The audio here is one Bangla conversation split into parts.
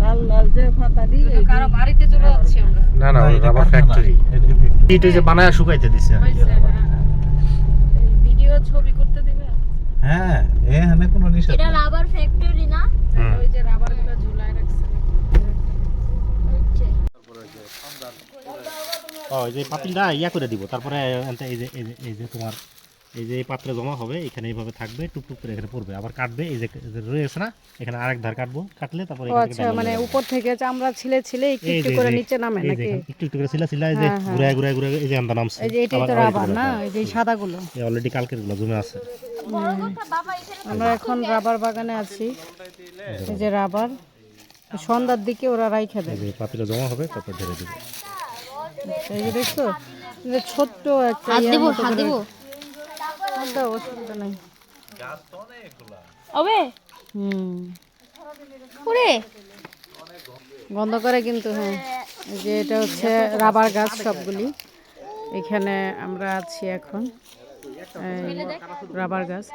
লাল লাল যে পাতা দিয়ে কারও বাড়িতে চলে যাচ্ছি আমরা না না রাবার ফ্যাক্টরি এটা যে বানায় শুকাইতে দিছে হয়েছে, হ্যাঁ। ভিডিও ছবি করতে দিবে? হ্যাঁ এখানে কোনো নিষেধ এটা রাবার ফ্যাক্টরি না? ওই যে রাবারগুলো ঝুলায় রাখছে। ও যে পাতিলটা ইয়া করে দিব তারপরে এই যে এই যে তোমার এই যে এই পাত্রে জমা হবে এখানে এইভাবে থাকবে টুকটুক করে এখানে পড়বে আবার কাটবে এই যে রয়েছে না এখানে আরেক ধার কাটবো কাটলে তারপরে আচ্ছা মানে উপর থেকে চামড়া ছিলে ছিলে একটু একটু করে নিচে নামে নাকি একটু একটু করে ছিলা ছিলা এই যে হ্যাঁ, হ্যাঁ। ঘুরায় ঘুরায় ঘুরায় এই যে আন্দা নামছে এই যে এটাই তো রাবার না এই যে এই সাদাগুলো এই অলরেডি কালকেরগুলো জমে আছে আমরা এখন রাবার বাগানে আছি এই যে রাবার সন্ধ্যার দিকে ওরা রাইখা এই দেবে যে পাতিলে জমা হবে তারপর ধরে দিব এই যে দেখছ ছোট্ট একটা হাত দেবো হাত দেবো অসুবিধা নাই। ওবে হুম। ওরে! বন্ধ করে কিন্তু হ্যাঁ। এই যে এটা হচ্ছে রাবার গাছ সবগুলি। এখানে আমরা আছি এখন। রাবার গাছ।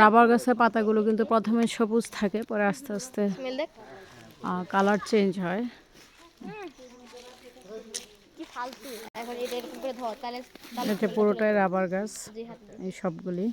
রাবার গাছের পাতাগুলো কিন্তু প্রথমে সবুজ থাকে পরে আস্তে আস্তে কালার চেঞ্জ হয়। ফালতু। এখন এটা এরকম করে ধর তাহলে এটা পুরোটাই রাবার গাছ এই সবগুলি।